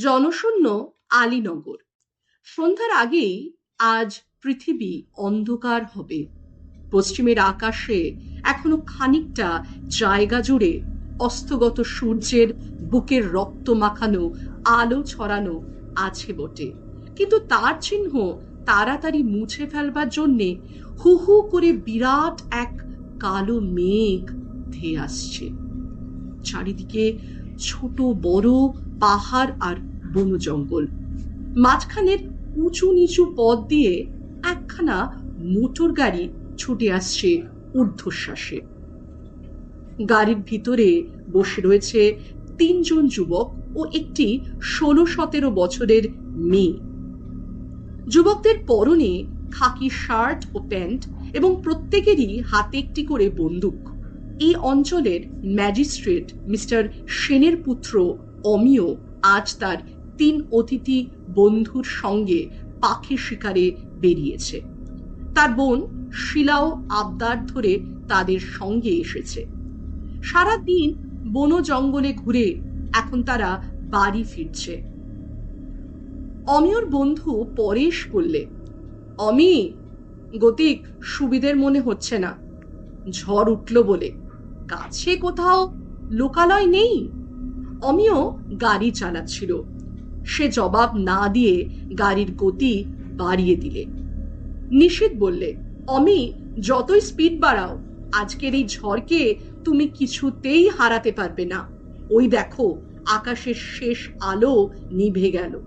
জনশূন্য আলীনগর। সন্ধ্যার আগেই আজ পৃথিবী অন্ধকার হবে। পশ্চিমের আকাশে এখনও খানিকটা জায়গা জুড়ে অস্তগত সূর্যের বুকের রক্ত মাখানো, আলো ছড়ানো আছে বটে। কিন্তু তার চিহ্ন তাড়াতাড়ি মুছে ফেলবার জন্যে হু হু করে বিরাট এক কালো মেঘ ধেয়ে আসছে। চারিদিকে ছোট বড় পাহাড় আর বন জঙ্গল। মাঝখানের উঁচু নিচু পথ দিয়ে একখানা মোটর গাড়ি ছুটে আসছে ঊর্ধ্বশ্বাসে। গাড়ির ভিতরে বসে রয়েছে তিনজন যুবক ও একটি ষোলো সতেরো বছরের মেয়ে। যুবকদের পরনে খাকি শার্ট ও প্যান্ট এবং প্রত্যেকেরই হাতে একটি করে বন্দুক। এই অঞ্চলের ম্যাজিস্ট্রেট মিস্টার সেনের পুত্র অমিয় আজ তার তিন অতিথি বন্ধুর সঙ্গে পাখি শিকারে বেরিয়েছে। তার বোন শিলাও আবদার ধরে তাদের সঙ্গে এসেছে। সারা দিন বন জঙ্গলে ঘুরে এখন তারা বাড়ি ফিরছে। অমিয়র বন্ধু পরেশ বললে, অমি, গতিক, সুবিধের মনে হচ্ছে না। ঝড় উঠল বলে। কাছে কোথাও লোকালয় নেই? অমিয় গাড়ি চালাচ্ছিল। সে জবাব না দিয়ে গাড়ির গতি বাড়িয়ে দিলে। নিষেধ বললে, অমি, যতই স্পিড বাড়াও, আজকের এই ঝড়কে তুমি কিছুতেই হারাতে পারবে না। ওই দেখো, আকাশের শেষ আলো নিভে গেল।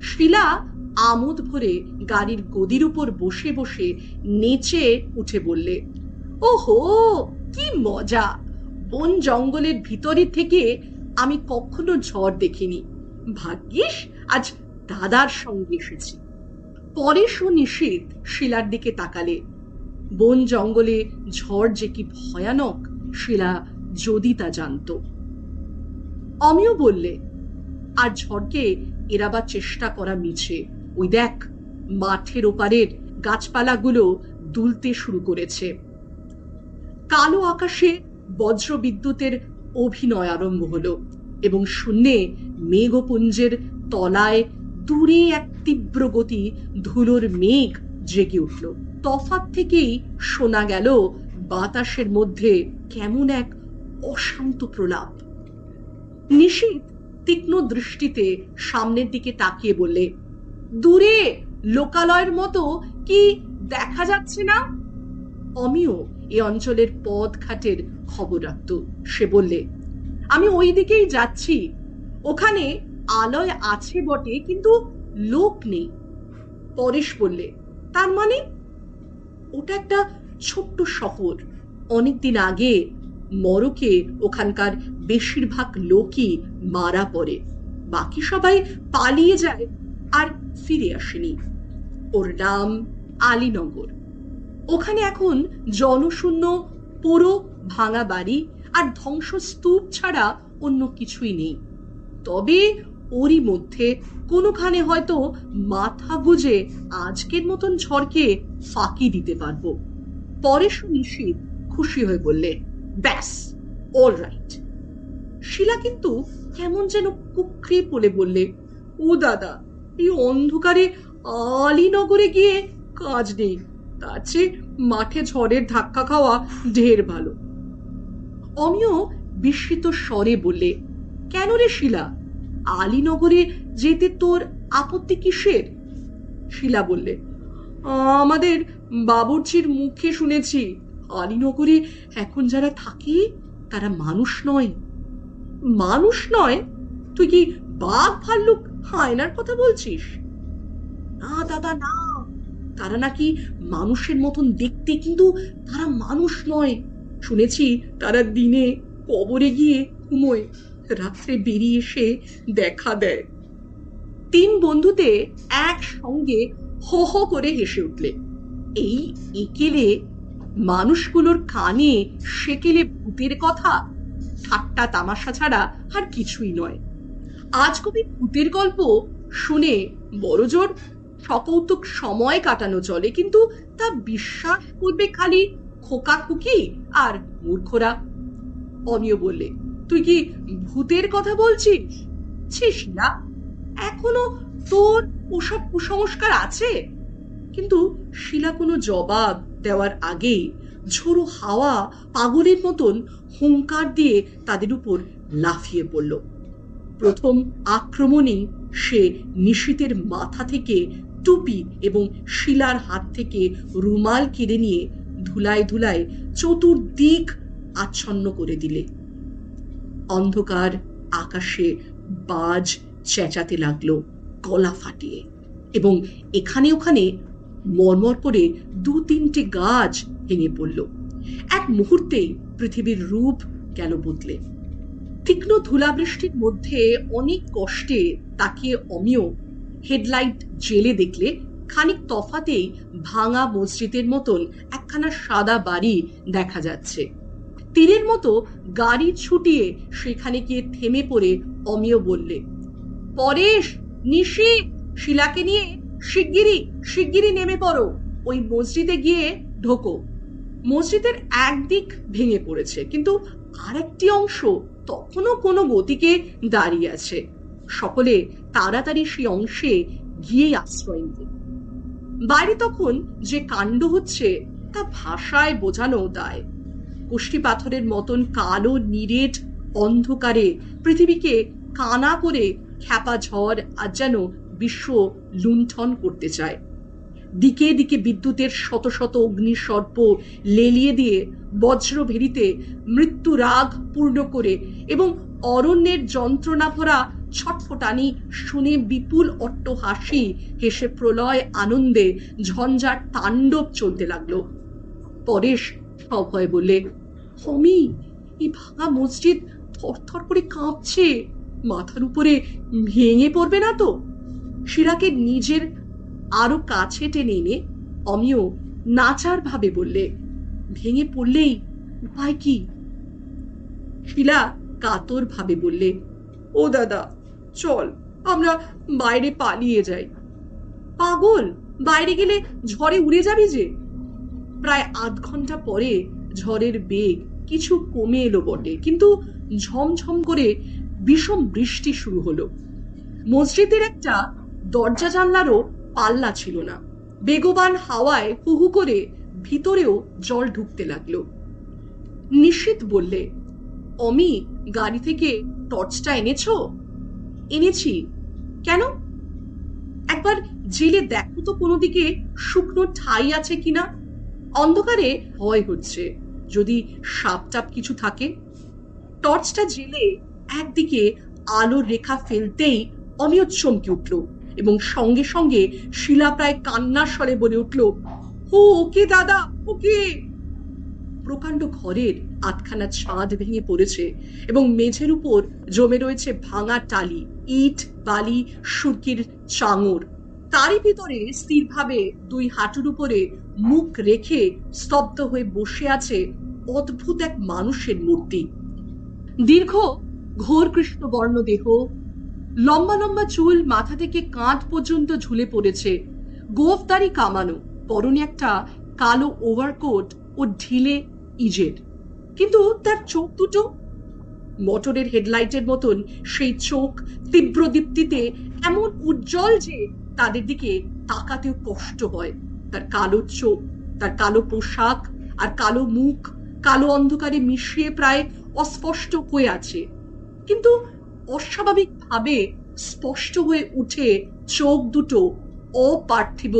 শিলা আমোদ ভরে গাড়ির গদির উপর বসে বসে নেচে উঠে বললে, ওহো, কি মজা! বন জঙ্গলের ভিতরে থেকে আমি কখনো ঝড় দেখিনি। ভাগ্যিস আজ দাদার সঙ্গে এসেছি। ও নিষেধ শিলার দিকে তাকালে, বন জঙ্গলে ঝড় যে কি ভয়ানক, শিলা যদি তা জানত। অমিও বললে, আর ঝড়কে এরাবার চেষ্টা করা মিছে। ওই দেখ, মাঠের ওপারের গাছপালাগুলো দুলতে শুরু করেছে। কালো আকাশে বজ্র বিদ্যুতের অভিনয় আরম্ভ হলো। এবং শূন্যে মেঘপুঞ্জের তলায় দূরে এক তীব্র গতি ধুলোর মেঘ জেগে উঠল। তফাত থেকেই শোনা গেল বাতাসের মধ্যে কেমন এক অশান্ত প্রলাপ। নিশীত তীক্ষ্ণ দৃষ্টিতে সামনের দিকে তাকিয়ে বললে, দূরে, লোকালয়ের মতো কি দেখা যাচ্ছে না? অমিও এ অঞ্চলের পথ ঘাটের খবর রাখত। সে বললে আমি ওই দিকেই যাচ্ছি। ওখানে আলয় আছে বটে, কিন্তু লোক নেই। পরেশ বললে, তার মানে ওটা একটা ছোট্ট শহর। অনেকদিন আগে মরকে ওখানকার বেশিরভাগ লোকই মারা পড়ে। বাকি সবাই পালিয়ে যায় আর ফিরে আসেনি। ওর নাম আলীনগর। ওখানে এখন জনশূন্য পুরো ভাঙা বাড়ি আর ধ্বংসস্তূপ ছাড়া অন্য কিছুই নেই। তবে ওরই মধ্যে কোনোখানে হয়তো মাথা গুজে আজকের মতন ঝড়কে ফাঁকি দিতে পারব। পরেশ নিশীত খুশি হয়ে বললে, ব্যাস অল রাইট শিলা কিন্তু কেমন যেন কুকড়ে পড়ে বললে, ও দাদা, এই অন্ধকারে আলীনগরে গিয়ে কাজ নেই। তার চেয়ে মাঠে ঝড়ের ধাক্কা খাওয়া ঢের ভালো। অমিয় বিস্মিত স্বরে বললে, কেন রে শিলা? আলীনগরে যেতে তোর আপত্তি কিসের? শিলা বললে, আমাদের বাবুর্চির মুখে শুনেছি, আলীনগরে এখন যারা থাকে, তারা মানুষ নয়। মানুষ নয়? তুই কি বাঘ ভাল্লুক হায়নার কথা বলছিস? না দাদা, না। তারা নাকি মানুষের মতন দেখতে, কিন্তু তারা মানুষ নয়। শুনেছি তারা দিনে কবরে গিয়ে ঘুমোয়, রাত্রে বেরিয়ে এসে দেখা দেয়। তিন বন্ধুতে একসঙ্গে হো হো করে হেসে উঠলে। এই একেলে মানুষগুলোর কানে সেকেলে ভূতের কথা, ঠাট্টা তামাশা ছাড়া আর কিছুই নয়। আজ কবি ভূতের গল্প শুনে বড়জোর সকৌতুক সময় কাটানো চলে, কিন্তু তা বিশ্বাস করবে খালি খোকা খুকি আর মূর্খরা? অমিয় বললে, তুই কি ভূতের কথা বলছিস? ছিস না। এখনও তোর ওসব কুসংস্কার আছে? কিন্তু শিলা কোনো জবাব দেওয়ার আগেই ঝোড়ো হাওয়া পাগলের মতন হুঙ্কার দিয়ে তাদের উপর লাফিয়ে পড়ল। প্রথম আক্রমণেই সে নিশীতের মাথা থেকে টুপি এবং শিলার হাত থেকে রুমাল কেড়ে নিয়ে ধুলায় ধুলায় চতুর্দিক আচ্ছন্ন করে দিলে। অন্ধকার আকাশে বাজ চেঁচাতে লাগল গলা ফাটিয়ে এবং এখানে ওখানে মরমর করে দু তিনটে গাছ ভেঙে পড়ল। এক মুহূর্তেই পৃথিবীর রূপ গেল বদলে? তীক্ষ্ণ ধুলাবৃষ্টির মধ্যে অনেক কষ্টে তাকিয়ে অমিয় হেডলাইট জেলে দেখলে খানিক তফাতেই ভাঙা মসজিদের মতন একখানা সাদা বাড়ি দেখা যাচ্ছে। তীরের মতো গাড়ি ছুটিয়ে সেখানে গিয়ে থেমে পড়ে অমিয় বললে, পরেশ, নিশি, শিলাকে নিয়ে শিগগিরই শিগগিরই নেমে পড়ো। ওই মসজিদে গিয়ে ঢোকো। মসজিদের একদিক ভেঙে পড়েছে, কিন্তু আরেকটি অংশ তখনও কোনো গতিকে দাঁড়িয়ে আছে। সকলে তাড়াতাড়ি সেই অংশে গিয়ে আশ্রয় নিতে বাইরে তখন যে কাণ্ড হচ্ছে তা ভাষায় বোঝানো দায়। কুষ্টি পাথরের মতন কালো, নিরেট, অন্ধকারে পৃথিবীকে কানা করে খ্যাপা ঝড় আর যেন বিশ্ব লুণ্ঠন করতে চায়। দিকে দিকে বিদ্যুতের শত শত অগ্নিসর্প লেলিয়ে দিয়ে বজ্র ভেরিতে মৃত্যু রাগ পূর্ণ করে এবং অরণ্যের যন্ত্রণা ভরা ছটফটানি শুনে বিপুল অট্ট হাসি হেসে প্রলয় আনন্দে ঝঞ্ঝাট তাণ্ডব চলতে লাগল। পরেশ সভয় বললে হমি এই ভাঙা মসজিদ থরথর করে কাঁপছে। মাথার উপরে ভেঙে পড়বে না তো? শিরাকে নিজের আরও কাছে টেনে এনে অমিয় নাচার ভাবে বললে, ভেঙে পড়লেই উপায় কি? শিলা কাতর ভাবে বললে, ও দাদা, চল, আমরা বাইরে পালিয়ে যাই। পাগল, বাইরে গেলে ঝড়ে উড়ে যাবি যে? প্রায় আধ ঘণ্টা পরে ঝড়ের বেগ কিছু কমে এলো বটে। কিন্তু ঝমঝম করে বিষম বৃষ্টি শুরু হলো। মসজিদের একটা দরজা জানলারও পাল্লা ছিল না। বেগবান হাওয়ায় হুহু করে ভিতরেও জল ঢুকতে লাগল। নিশ্চিত বললে, অমি, গাড়ি থেকে টর্চটা এনেছ? এনেছি। কেন? একবার জেলে দেখো তো কোনো দিকে শুকনো ঠাই আছে কিনা? অন্ধকারে ভয় হচ্ছে। যদি সাপ টাপ কিছু থাকে, টর্চটা জেলে একদিকে আলোর রেখা ফেলতেই অমিয় চমকে উঠল এবং সঙ্গে সঙ্গে শিলা প্রায় কান্নার স্বরে বলে উঠল, ও ওকে দাদা? ওকে প্রকাণ্ড ঘরের আটখানা ছাদ ভেঙে পড়েছে এবং মেঝের উপর জমে রয়েছে ভাঙা টালি, ইট, বালি, সুরকির চাঙর। তারই ভিতরে স্থিরভাবে দুই হাঁটুর উপরে মুখ রেখে স্তব্ধ হয়ে বসে আছে অদ্ভুত এক মানুষের মূর্তি। দীর্ঘ ঘোর কৃষ্ণ বর্ণ দেহ, লম্বা লম্বা চুল মাথা থেকে কাঁধ পর্যন্ত ঝুলে পড়েছে গোফদারি কামানো, পরনে একটা কালো ওভারকোট ও ঢিলে ইজের। কিন্তু তার চোখ দুটো? মোটরের হেডলাইটের মতন সেই চোখ তীব্র দীপ্তিতে এমন উজ্জ্বল যে তাদের দিকে তাকাতেও কষ্ট হয়। তার কালো চোখ, তার কালো পোশাক আর কালো মুখ, কালো অন্ধকারে মিশিয়ে প্রায় অস্পষ্ট হয়ে আছে। কিন্তু অস্বাভাবিকভাবে স্পষ্ট হয়ে উঠে চোখ দুটো অপার্থিব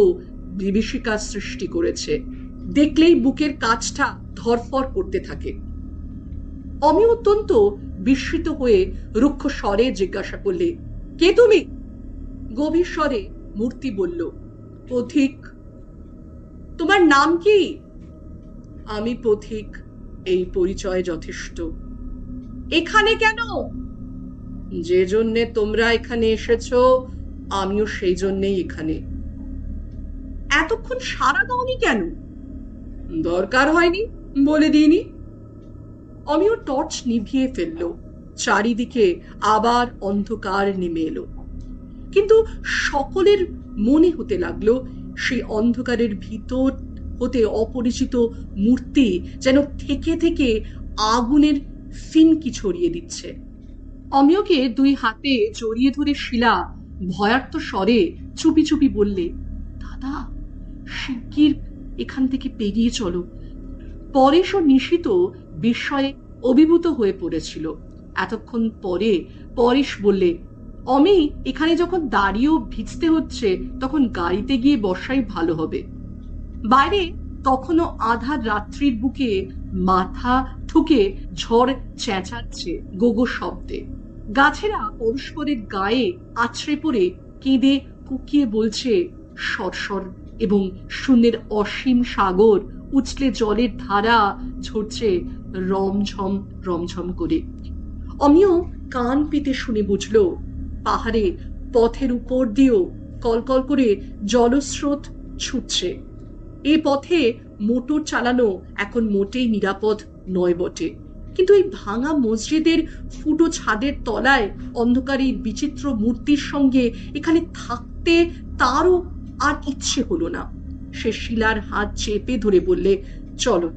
বিভীষিকা সৃষ্টি করেছে। দেখলেই বুকের কাজটা ধরফর করতে থাকে। অমি অত্যন্ত বিস্মিত হয়ে রুক্ষ স্বরে জিজ্ঞাসা করলে, কে তুমি? গভীর স্বরে মূর্তি বলল পথিক তোমার নাম কি? আমি পথিক, এই পরিচয় যথেষ্ট। এখানে কেন? যে জন্যে তোমরা এখানে এসেছ, আমিও সেই জন্যেই এখানে। এতক্ষণ সারা দাওনি কেন? দরকার হয়নি, বলে দিইনি। অমিও টর্চ নিভিয়ে ফেলল, চারিদিকে আবার অন্ধকার নেমে এলো। কিন্তু সকলের মনে হতে লাগল সেই অন্ধকারের ভিতর হতে অপরিচিত মূর্তি যেন থেকে থেকে আগুনের ফিনকি ছড়িয়ে দিচ্ছে। অমিয়কে দুই হাতে জড়িয়ে ধরে শিলা ভয়ার্ত স্বরে চুপি চুপি বললে, দাদা, শিগগির এখান থেকে পেরিয়ে চলো। পরেশ ও নিশিত বিস্ময়ে অভিভূত হয়ে পড়েছিল। এতক্ষণ পরে পরেশ বললে অমি, এখানে যখন দাঁড়িয়েও ভিজতে হচ্ছে, তখন গাড়িতে গিয়ে বসাই ভালো হবে। বাইরে তখনও আধার রাত্রির বুকে মাথা ঠুকে ঝড় চেঁচাচ্ছে গোগো শব্দে। গাছেরা পরস্পরের গায়ে আছড়ে পড়ে কেঁদে কুকিয়ে বলছে সরসর এবং শূন্যের অসীম সাগর উচলে জলের ধারা ঝরছে রমঝম রমঝম করে। অমিও কান পেতে শুনে বুঝল পাহাড়ে পথের উপর দিয়েও কলকল করে জলস্রোত ছুটছে। এ পথে মোটর চালানো এখন মোটেই নিরাপদ নয় বটে। কিন্তু এই ভাঙা মসজিদের ফুটো ছাদের তলায় অন্ধকার বিচিত্র মূর্তির সঙ্গে এখানে থাকতে তারও আর ইচ্ছে হলো না। সে শিলার হাত চেপে ধরে বললে, চলো,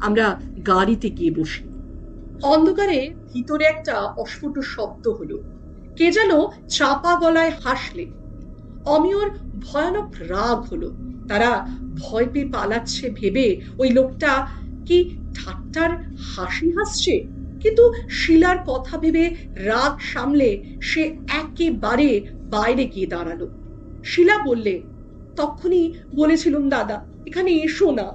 আমরা গাড়িতে গিয়ে বসি। অন্ধকারে ভিতরে একটা অস্ফুট শব্দ হলো। কে যেন চাপা গলায় হাসলে। অমিয়র ভয়ানক রাগ হলো। তারা ভয় পেয়ে পালাচ্ছে ভেবে ওই লোকটা কি ঠাট্টার হাসি হাসছে? কিন্তু শিলার কথা ভেবে রাগ সামলে সে একেবারে বাইরে গিয়ে দাঁড়াল। শিলা বললে তখনই বলেছিলুম দাদা, এখানে এসো না।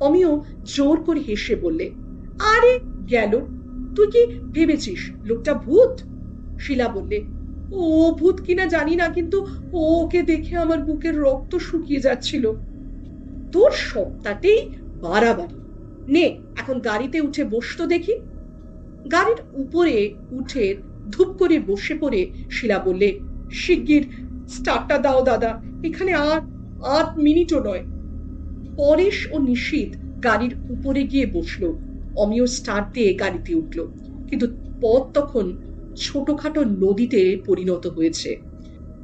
অমিও জোর করে হেসে বললে, আরে গেল, তুই কি ভেবেছিস লোকটা ভূত? শিলা বললে, ও ভূত কিনা জানি না, কিন্তু ও ওকে দেখে আমার বুকের রক্ত শুকিয়ে যাচ্ছিল। তোর সপ্তাহতেই বাড়াবাড়ি। নে, এখন গাড়িতে উঠে বসতো দেখি। গাড়ির উপরে উঠে ধূপ করে বসে পড়ে শিলা বললে, শিগগির স্টার্টটা দাও দাদা, এখানে আর আট মিনিটও নয়। পরেশ ও নিশীত গাড়ির উপরে গিয়ে বসল। অমিয় স্টার্ট দিয়ে গাড়িতে উঠল। কিন্তু পথ তখন ছোটখাটো নদীতে পরিণত হয়েছে।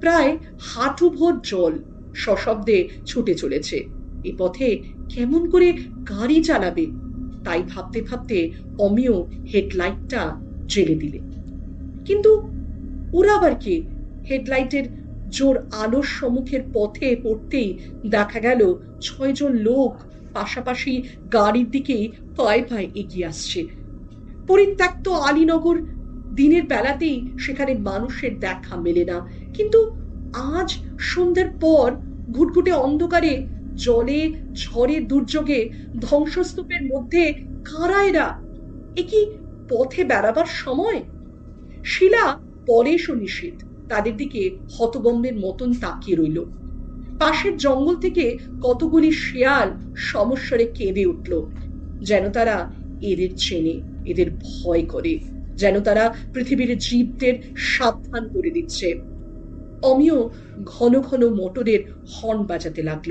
প্রায় হাঁটু ভোর জল সশব্দে ছুটে চলেছে। এ পথে কেমন করে গাড়ি চালাবে, তাই ভাবতে ভাবতে অমিয় হেডলাইটটা জেলে দিলে। কিন্তু ওরা আবার কি? হেডলাইটের জোর আলোর সম্মুখের পথে পড়তেই দেখা গেল ছয়জন লোক পাশাপাশি গাড়ির দিকেই পায়ে পায়ে এগিয়ে আসছে। পরিত্যক্ত আলীনগর দিনের বেলাতেই সেখানে মানুষের দেখা মেলে না। কিন্তু আজ সন্ধ্যের পর ঘুটঘুটে অন্ধকারে, জলে ঝড়ে দুর্যোগে, ধ্বংসস্তূপের মধ্যে কারা এরা? এ কি পথে বেড়াবার সময়? শিলা পরেশ ও তাদের দিকে হতবম্বের মতন তাকিয়ে রইল। পাশের জঙ্গল থেকে কতগুলি শেয়াল সমস্বরে কেঁদে উঠল, যেন তারা এদের চেনে, এদের ভয় করে। যেন তারা পৃথিবীর জীবদের সাবধান করে দিচ্ছে। অমিয় ঘন ঘন মোটরের হর্ন বাজাতে লাগল।